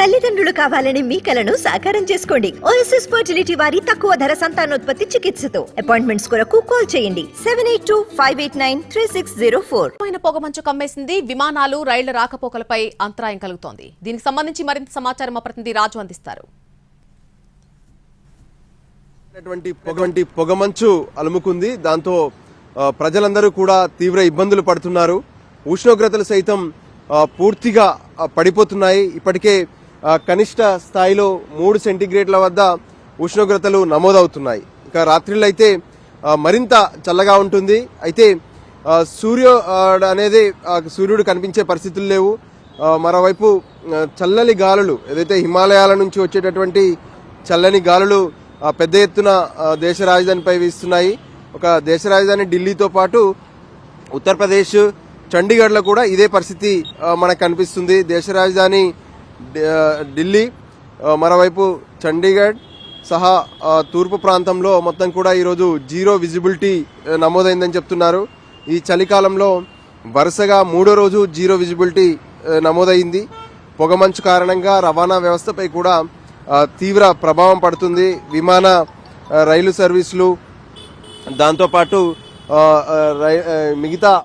తల్లిదండ్రులు కావాలని మీ కలను సాకారం చేసుకోండి. ఓఎస్ఎస్ ఫర్టిలిటీ వారి తక్కువ ధర సంతానోత్పత్తి చికిత్సతో. అపాయింట్మెంట్స్ కొరకు కాల్ చేయండి. Seven eight two five eight nine three six zero four పొగమంచు కమ్మేసింది. విమానాలు రైళ్ళ రాకపోకలపై అంతరాయం కలుగుతోంది. దీనికి సంబంధించి మరింత సమాచారం మా ప్రతినిధి రాజు అందిస్తారు. పొగంటి పొగమంచు అలుముకుంది. దాంతో ప్రజలందరూ కూడా తీవ్ర ఇబ్బందులు పడుతున్నారు. ఉష్ణోగ్రతలు సైతం పూర్తిగా పడిపోతున్నాయి. ఇప్పటికే కనిష్ట స్థాయిలో మూడు సెంటీగ్రేడ్ల వద్ద ఉష్ణోగ్రతలు నమోదవుతున్నాయి. ఇక రాత్రిళ్ళు అయితే మరింత చల్లగా ఉంటుంది. అయితే ఆ, అనేది సూర్యుడు కనిపించే పరిస్థితులు లేవు. మరోవైపు చల్లని గాలులు ఏదైతే హిమాలయాల నుంచి వచ్చేటటువంటి చల్లని గాలులు పెద్ద ఎత్తున దేశ రాజధానిపై వీస్తున్నాయి. ఒక దేశ రాజధాని ఢిల్లీతో పాటు ఉత్తరప్రదేశ్ చండీగఢ్లో కూడా ఇదే పరిస్థితి మనకు కనిపిస్తుంది. దేశ రాజధాని ఢిల్లీ మరోవైపు చండీగఢ్ సహా తూర్పు ప్రాంతంలో మొత్తం కూడా ఈరోజు జీరో విజిబిలిటీ నమోదైందని చెప్తున్నారు. ఈ చలికాలంలో వరుసగా మూడో రోజు జీరో విజిబిలిటీ నమోదైంది. పొగమంచు కారణంగా రవాణా వ్యవస్థపై కూడా తీవ్ర ప్రభావం పడుతుంది. విమాన రైలు సర్వీసులు దాంతోపాటు రై- మిగతా